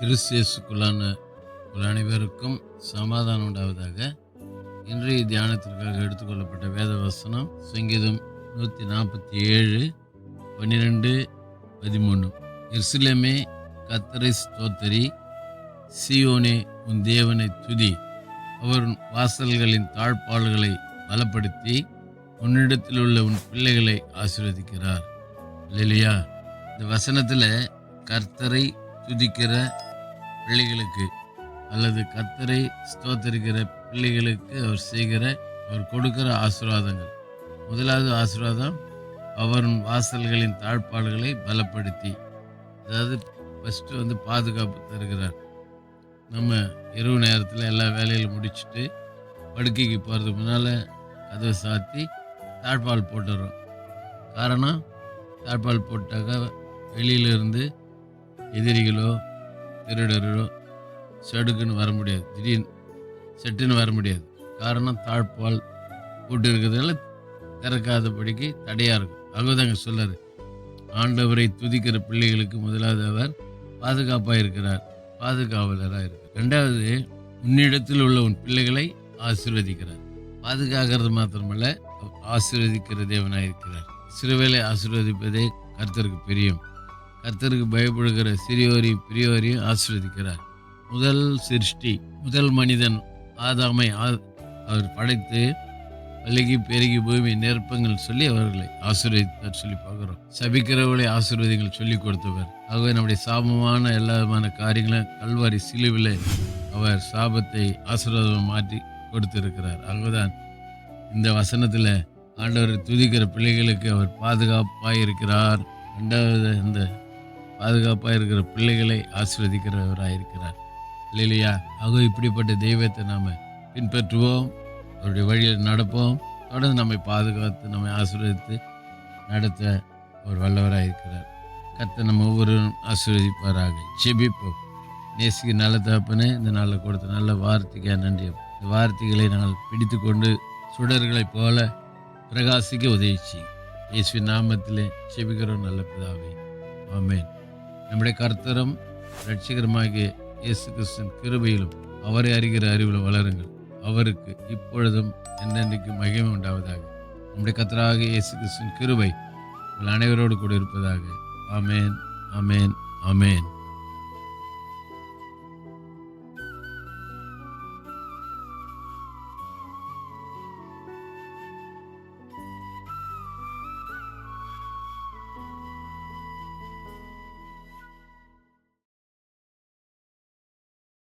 கிறிஸ்தியஸுக்குள்ளான உங்கள் அனைவருக்கும் சமாதானம் உண்டாவதாக. இன்றைய தியானத்திற்காக எடுத்துக்கொள்ளப்பட்ட வேத வசனம் சங்கீதம் நூற்றி நாற்பத்தி ஏழு பன்னிரெண்டு பதிமூணு எருசலேமே கத்தரை ஸ்தோத்தரி. சியோனே உன் தேவனை துதி. அவர் வாசல்களின் தாழ்ப்பாள்களை பலப்படுத்தி உன்னிடத்தில் உள்ள உன் பிள்ளைகளை ஆசீர்வதிக்கிறார். இல்லையா இந்த வசனத்தில் கர்த்தரை துதிக்கிற பிள்ளைகளுக்கு அல்லது கத்தரை ஸ்தோத்தரிக்கிற பிள்ளைகளுக்கு அவர் செய்கிற அவர் கொடுக்கிற ஆசீர்வாதங்கள். முதலாவது ஆசீர்வாதம் அவர் வாசல்களின் தாழ்பாடுகளை பலப்படுத்தி அதாவது ஃபஸ்ட்டு வந்து பாதுகாப்பு தருகிறார். நம்ம இரவு நேரத்தில் எல்லா வேலையிலும் முடிச்சுட்டு படுக்கைக்கு போகிறதுக்கு முன்னால் கதவை சாத்தி தாழ்பால் போட்டுடுறோம் காரணம் தாழ்பால் போட்டாக்கா வெளியிலிருந்து எதிரிகளோ திருடர்களோ சடுக்குன்னு வர முடியாது. திடீர்னு செட்டுன்னு வர முடியாது. காரணம் தாழ்பால் போட்டு இருக்கிறதால திறக்காதபடிக்கு தடையாக இருக்கும். அங்கதாங்க சொல்லார் ஆண்டவரை துதிக்கிற பிள்ளைகளுக்கு முதலாவது அவர் பாதுகாப்பாக இருக்கிறார் பாதுகாவலராக இருக்கிறார். ரெண்டாவது உன்னிடத்தில் உள்ள உன் பிள்ளைகளை ஆசீர்வதிக்கிறார். பாதுகாக்கிறது மாத்திரமல்ல ஆசீர்வதிக்கிற தேவனாக இருக்கிறார். சிறுவேலை ஆசீர்வதிப்பதே கருத்தருக்கு பிரியம். கர்த்தருக்கு பயப்படுகிற சிறியோரையும் பெரியோரையும் ஆசீர்வதிக்கிறார். முதல் சிருஷ்டி முதல் மனிதன் ஆதாமை ஆ- அவர் படைத்து பழகி பெருகி பூமி நிரப்பங்கள் சொல்லி அவர்களை ஆசீர்வதித்தார் சொல்லி பார்க்குறோம். சபிக்கிறவர்களை ஆசீர்வதிகள் சொல்லி கொடுத்தவர். ஆகவே நம்முடைய சாபமான எல்லா விதமான காரியங்களும் கல்வாரி சிலுவில் அவர் சாபத்தை ஆசீர்வாதம் மாற்றி கொடுத்திருக்கிறார். ஆகவேதான் இந்த வசனத்தில் ஆண்டவர் துதிக்கிற பிள்ளைகளுக்கு அவர் பாதுகாப்பாக இருக்கிறார் ரெண்டாவது இந்த பாதுகாப்பாக இருக்கிற பிள்ளைகளை ஆசீர்வதிக்கிறவராக இருக்கிறார் இல்லையா ஆக இப்படிப்பட்ட தெய்வத்தை நாம் பின்பற்றுவோம். அவருடைய வழியில் நடப்போம். தொடர்ந்து நம்மை பாதுகாத்து நம்மை ஆசீர்வதித்து நடத்த அவர் வல்லவராக இருக்கிறார் கத்தை நம்ம ஒவ்வொருவரும் ஆசீர்வதிப்பாராக. செபிப்போம் நேசிக்கு நல்ல தகப்பனே இந்த நாளில் கொடுத்த நல்ல வார்த்தைக்காக நன்றி. இந்த வார்த்தைகளை நாங்கள் பிடித்து கொண்டு சுடர்களைப் போல பிரகாசிக்க உதவி செய்யும் இயேசுவின் நாமத்திலே செபிக்கிறோம் நல்ல பிதாவே. ஆமேன். நம்முடைய கர்த்தரும் ரட்சிகரமாகிய இயேசு கிறிஸ்தன் கிருபையிலும் அவரை அறிகிற அறிவில் வளருங்கள். அவருக்கு இப்பொழுதும் என்னென்றைக்கு மகிமை உண்டாவதாக. நம்முடைய கர்த்தராக இயேசு கிறிஸ்தன் கிருபை உங்கள் அனைவரோடு கூட இருப்பதாக. அமேன் அமேன் அமேன்